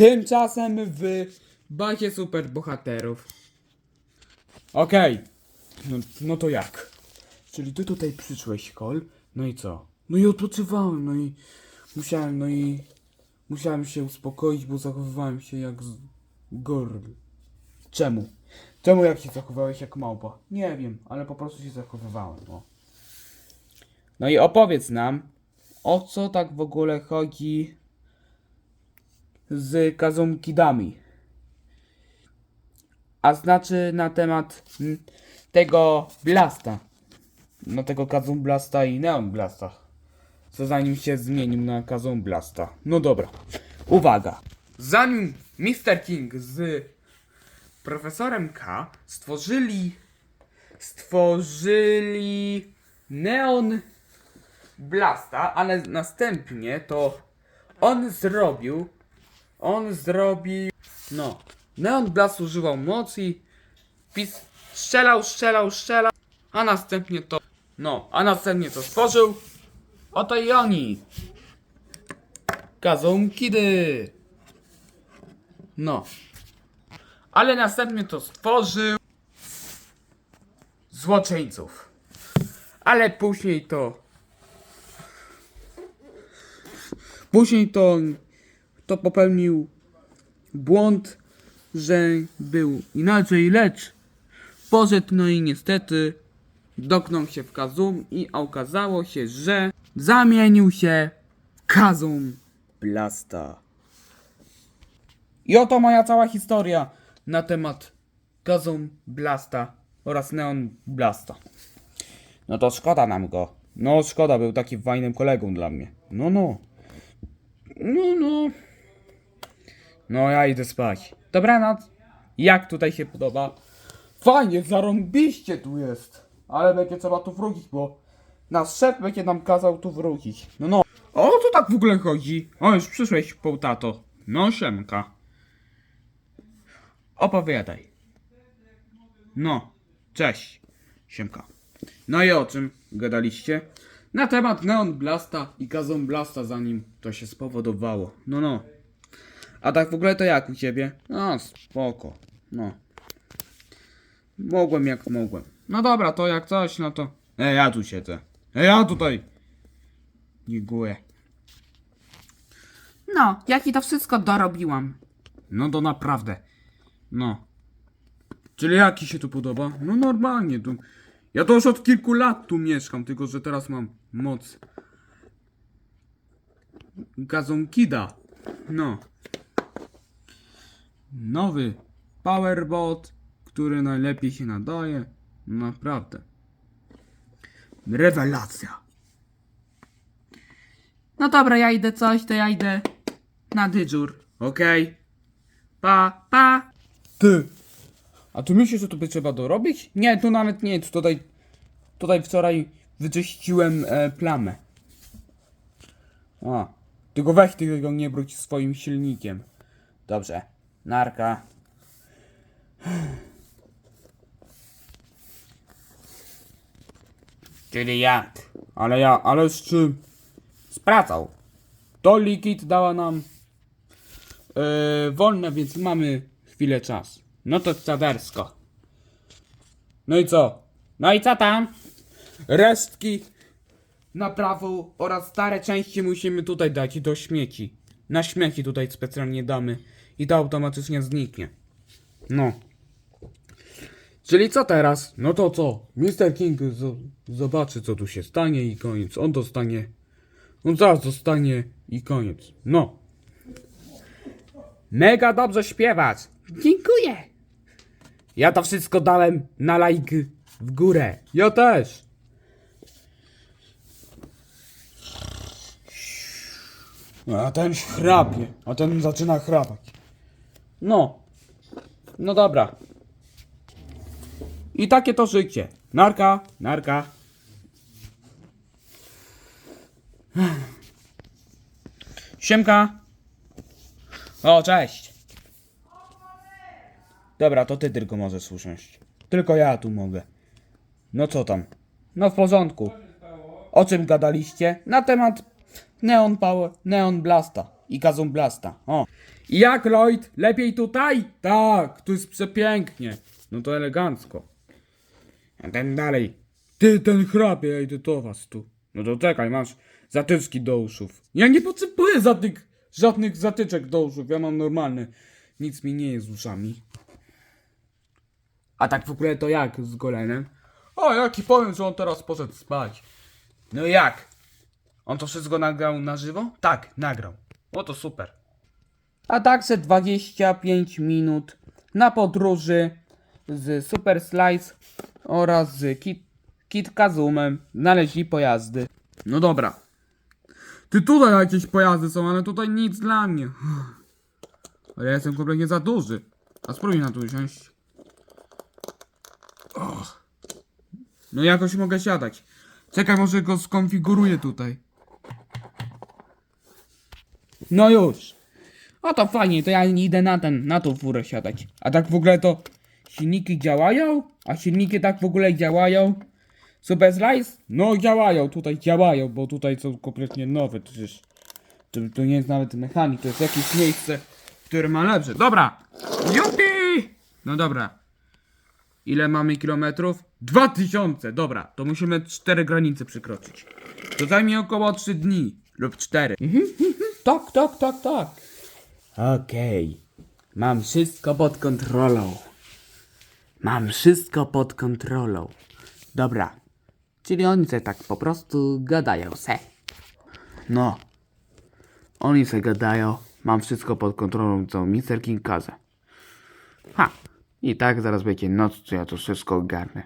Tymczasem w bazie superbohaterów. Okej. No, no to jak? Czyli ty tutaj przyszłeś, Kol. No i co? No i odpoczywałem, no i musiałem, no i musiałem się uspokoić, bo zachowywałem się jak z gorl. Czemu? Czemu jak się zachowałeś jak małpa? Nie wiem, ale po prostu się zachowywałem, no. No i opowiedz nam, o co tak w ogóle chodzi z Kazumkidami. A znaczy na temat mm, tego Blasta. No tego Kazum Blasta i Neon Blasta. Co zanim się zmienił na Kazum Blasta. No dobra. Uwaga. Zanim Mr. King z profesorem K stworzyli stworzyli Neon Blasta, ale następnie to on zrobił on zrobił no Neon Blast używał mocy pis strzelał, strzelał, strzelał a następnie to no, a następnie to stworzył oto i oni Kazum Kidy no ale następnie to stworzył złoczyńców. Ale później to. Później to. To popełnił błąd, że był inaczej, lecz poszedł, no i niestety doknął się w Kazum i okazało się, że zamienił się w Kazum Blasta. I oto moja cała historia na temat Kazum Blasta oraz Neon Blasta. No to szkoda nam go. No szkoda, był taki fajnym kolegą dla mnie. No no. No no. No ja idę spać. Dobranoc. Jak tutaj się podoba? Fajnie, zarąbiście tu jest. Ale będzie trzeba tu wrócić, bo nasz szef będzie nam kazał tu wrócić. No no. O co tak w ogóle chodzi? O, już przyszłeś, połtato. No siemka. Opowiadaj. No, cześć, Siemka. No i o czym gadaliście? Na temat Neon Blasta i Kazon Blasta, zanim to się spowodowało. No, no. A tak w ogóle to jak u ciebie? No, spoko. No. Mogłem jak mogłem. No dobra, to jak coś, no to... E, ja tu siedzę. E, ja tutaj. Dziękuję. No, jak i to wszystko dorobiłam. No to naprawdę. No. Czyli jak ci się tu podoba? No normalnie tu. Ja to już od kilku lat tu mieszkam, tylko że teraz mam moc. Gazonkida. No. Nowy Powerbot, który najlepiej się nadaje. Naprawdę. Rewelacja. No dobra, ja idę coś, to ja idę na dyżur. Okej. Pa, pa. Ty. A tu myślisz, że tu by trzeba dorobić? Nie, tu nawet nie, tu tutaj, tutaj wczoraj wyczyściłem e, plamę. A, tylko weź tego nie bróć swoim silnikiem. Dobrze, narka. Czyli jak? Ale ja, ale z czym? Z pracą. To Liquid dała nam e, wolne, więc mamy chwilę czas. No to czadersko. No i co? No i co tam? Resztki naprawu oraz stare części musimy tutaj dać do śmieci. Na śmieci tutaj specjalnie damy i to automatycznie zniknie. No. Czyli co teraz? No to co? Mr. King zobaczy co tu się stanie i koniec. On dostanie. On zaraz dostanie i koniec. No. Mega dobrze śpiewać. Dziękuję. Ja to wszystko dałem na like w górę. Ja też. A ten chrapie, a ten zaczyna chrapać. No. No dobra. I takie to życie. Narka, narka. Siemka. O, cześć. Dobra, to ty tylko możesz usiąść. Tylko ja tu mogę. No co tam? No w porządku. O czym gadaliście? Na temat Neon Power, Neon Blasta i Kazum Blasta. O. I jak Lloyd? Lepiej tutaj? Tak, tu jest przepięknie. No to elegancko. A ten dalej. Ty, ten chrapie, ja idę do was tu. No to czekaj, masz zatyczki do uszów. Ja nie potrzebuję zatyk, żadnych zatyczek do uszów, ja mam normalne. Nic mi nie jest z uszami. A tak w ogóle to jak z golenem? O, jaki powiem, że on teraz poszedł spać. No jak? On to wszystko nagrał na żywo? Tak, nagrał. O to super. A także 25 minut na podróży z Super Slice oraz z Kit, Kit Kazumem znaleźli pojazdy. No dobra. Ty tutaj jakieś pojazdy są, ale tutaj nic dla mnie. Ale ja jestem kompletnie za duży. A spróbuj na to usiąść. No jakoś mogę siadać. Czekaj, może go skonfiguruję tutaj. No już. O to fajnie, to ja idę na ten, na tą furę siadać. A tak w ogóle to silniki działają? A silniki tak w ogóle działają? Super Slice? No działają, tutaj działają, bo tutaj są kompletnie nowe. To, jest, to, to nie jest nawet mechanik, to jest jakieś miejsce, które ma lepsze. Dobra! Jupi! No dobra. Ile mamy kilometrów? 2000! Dobra, to musimy cztery granice przekroczyć. To zajmie około 3 dni lub 4. tak, tak, tak, tak. Okej. Mam wszystko pod kontrolą. Mam wszystko pod kontrolą. Dobra. Czyli oni se tak po prostu gadają se. No. Oni se gadają. Mam wszystko pod kontrolą, co Mr. King każe. Ha. I tak zaraz będzie noc, co ja to wszystko ogarnę.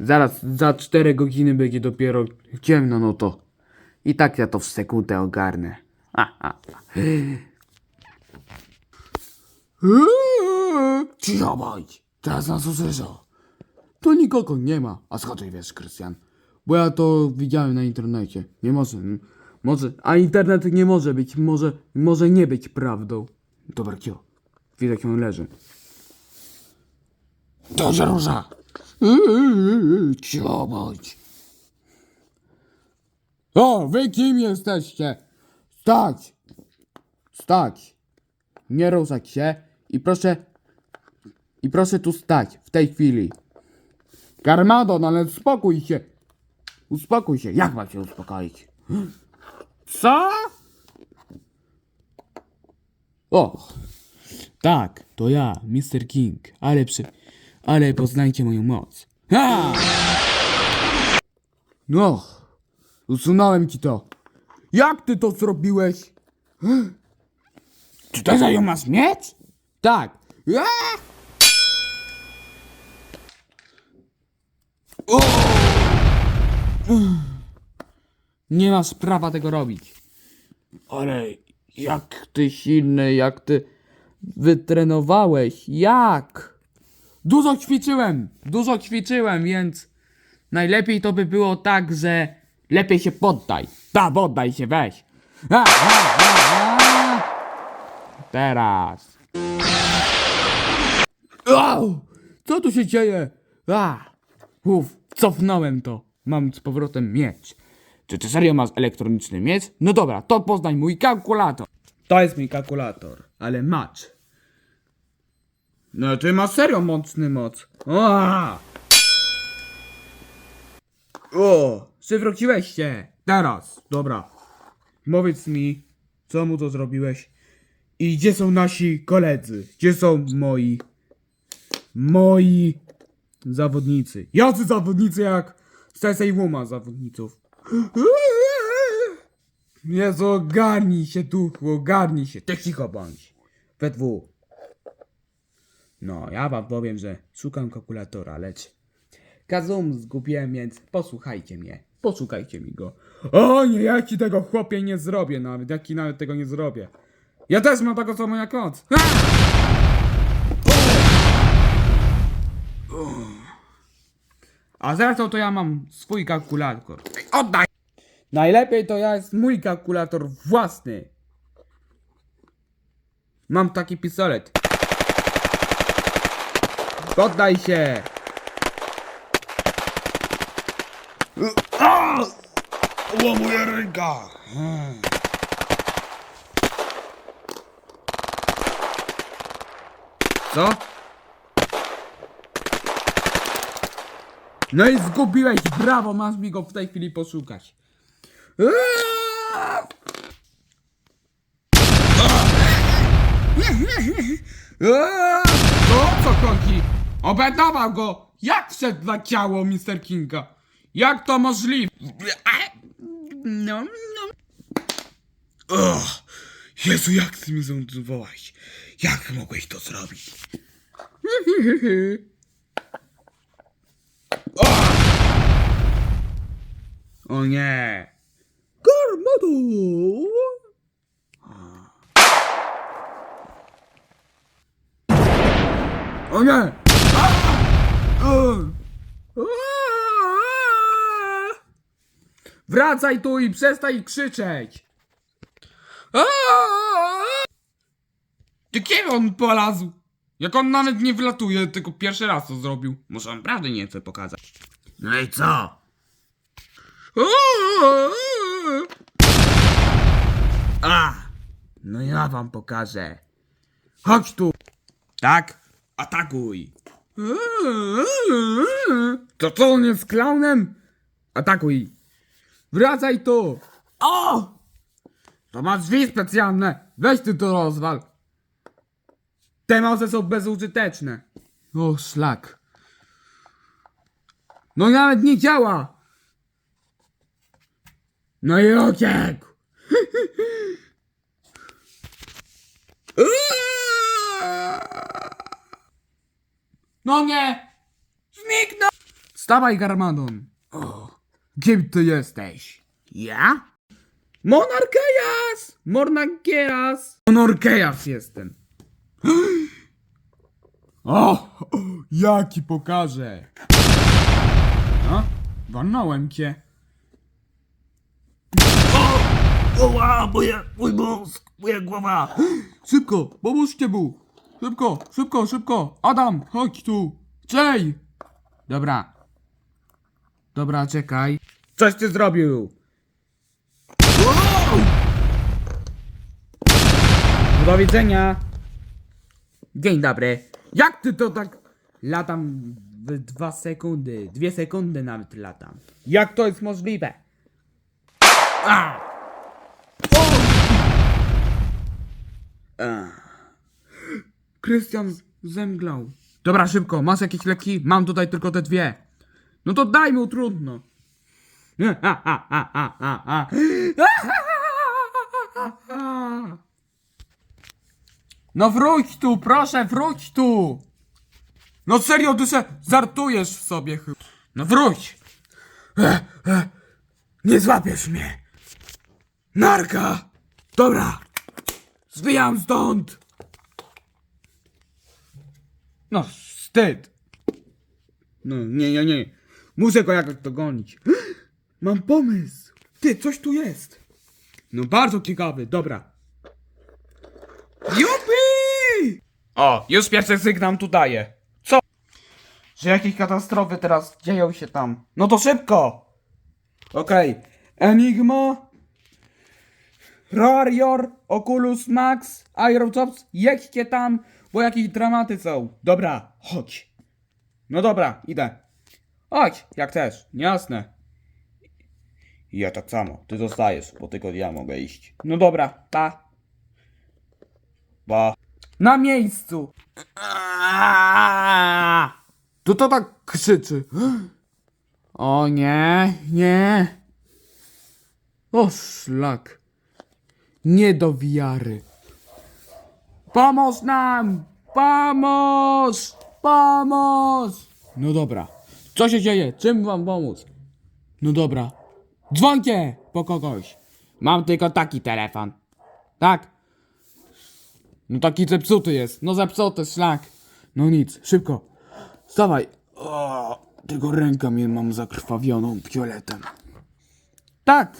Zaraz za 4 godziny będzie dopiero ciemno, no to. I tak ja to w sekundę ogarnę. Cicho bądź! Teraz nas usłyszą. To nikogo nie ma. A skąd ty wiesz, Krystian? Bo ja to widziałem na internecie. Nie może. Może. A internet nie może być. Może. Może nie być prawdą. Dobra, cio. Widzę, jak on leży. Dobrze, róża. Cicho bądź. O, wy kim jesteście? Stać! Stać! Nie ruszać się i proszę. I proszę tu stać w tej chwili. Garmadon, ale uspokój się. Uspokój się. Jak mam się uspokoić? Co? O! Tak, to ja, Mr. King, ale przy... Ale poznajcie moją moc. Ha! No, usunąłem ci to. Jak ty to zrobiłeś? Czy to za ją masz mieć? Tak. A! O! Nie masz prawa tego robić. Ale jak ty silny, jak ty wytrenowałeś, jak? Dużo ćwiczyłem, dużo ćwiczyłem, więc najlepiej to by było tak, że lepiej się poddaj. Da, poddaj się, weź. A, a, a, a. Teraz. Au! Co tu się dzieje? A! Uf, cofnąłem to. Mam z powrotem miecz. Czy ty serio masz elektroniczny miecz? No dobra, to poznaj mój kalkulator. To jest mój kalkulator, ale macz. No ty masz serio mocny moc. O! O! Przywróciłeś się. Teraz, dobra. Powiedz mi, co mu to zrobiłeś? I gdzie są nasi koledzy? Gdzie są moi... Moi... Zawodnicy. Jacy zawodnicy jak Sensei Wuma zawodniców. Jezu, ogarnij się duchu, ogarnij się. Ty cicho bądź. We dwóch. No, ja wam powiem, że szukam kalkulatora, lecz... Kazum zgubiłem, więc posłuchajcie mnie. Posłuchajcie mi go. O nie, ja ci tego chłopie nie zrobię nawet. Ja ci nawet tego nie zrobię. Ja też mam taką samą jak noc. A zresztą to ja mam swój kalkulator. Oddaj! Najlepiej to ja jest mój kalkulator własny. Mam taki pistolet. Poddaj się! O, moja ręka! Co? No i zgubiłeś, brawo, masz mi go w tej chwili poszukać. Eee! O co chodzi? Obetował go! Jak wszedł na ciało Mr. Kinga? Jak to możliwe? No, no. Och, Jezu, jak ty mnie zdenerwowałeś? Jak mogłeś to zrobić? O! o nie! Garmadu! O nie! A! O! A! Wracaj tu i przestań krzyczeć! Ty kim on polazł? Jak on nawet nie wlatuje, tylko pierwszy raz to zrobił. Może on naprawdę nie pokazać. No i co? A! No ja wam pokażę. Chodź tu. Tak? Atakuj. To co on jest klaunem? Atakuj. Wracaj tu. O! To ma drzwi specjalne. Weź ty to rozwal. Te moce są bezużyteczne. O, szlak. No nawet nie działa. No i uciekł. No nie! Zniknął! Wstawaj, Garmadon. O, kim ty jesteś? Ja? Monarkejas! Monarkejas! Monarkejas jestem. O, jaki pokażę. No, walnąłem cię. Oła, moja, mój mózg, moja głowa. Szybko, pomóżcie mu! Szybko, szybko, szybko! Adam, chodź tu! Czej! Dobra. Dobra, czekaj. Coś ty zrobił! Do widzenia! Dzień dobry. Jak ty to tak... Latam w dwa sekundy. Dwie sekundy nawet latam. Jak to jest możliwe? A! Krystian zemglał. Dobra, szybko, masz jakieś leki? Mam tutaj tylko te dwie. No to daj mu trudno. No wróć tu, proszę, wróć tu! No serio, ty se żartujesz sobie chyba. No wróć! Nie złapiesz mnie! Narka! Dobra! Zwijam stąd! No, wstyd. No, nie, nie, nie. Muszę go jakoś dogonić. Mam pomysł. Ty, coś tu jest. No, bardzo ciekawy, dobra. Jupi! O, już pierwszy sygnał tu daje. Co? Że jakieś katastrofy teraz dzieją się tam. No to szybko! Okej. Enigma. Rarior, Oculus Max, Aerotops, jedźcie tam, bo jakieś dramaty są. Dobra, chodź. No dobra, idę. Chodź, jak też, jasne. I ja tak samo, ty zostajesz, bo tylko ja mogę iść. No dobra, pa. Pa. Na miejscu. Tu to tak krzyczy. O nie, nie. O szlak. Nie do wiary. Pomóż nam! Pomóż! Pomóż! No dobra. Co się dzieje? Czym wam pomóc? No dobra. Dzwoncie po kogoś. Mam tylko taki telefon. Tak? No taki zepsuty jest. No zepsuty, szlak. No nic, szybko. Wstawaj. O, tylko rękę mnie mam zakrwawioną pioletem. Tak.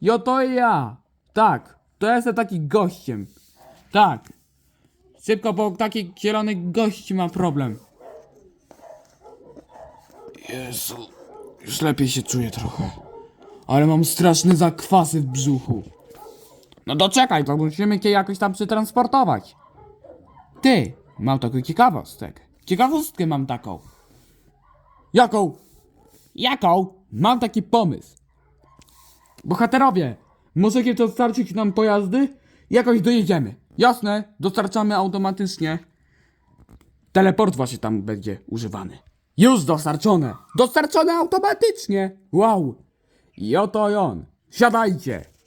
Jo to ja. Tak. To ja jestem taki gościem. Tak. Szybko, bo taki zielony gość ma problem. Jezu. Już lepiej się czuję trochę. Ale mam straszne zakwasy w brzuchu. No to czekaj, to musimy cię jakoś tam przetransportować. Ty, mam taką ciekawostkę. Ciekawostkę mam taką. Jaką? Jaką? Mam taki pomysł. Bohaterowie, możecie dostarczyć nam pojazdy? Jakoś dojedziemy. Jasne, dostarczamy automatycznie. Teleport właśnie tam będzie używany. Już dostarczone. Dostarczone automatycznie. Wow. I oto on. Siadajcie.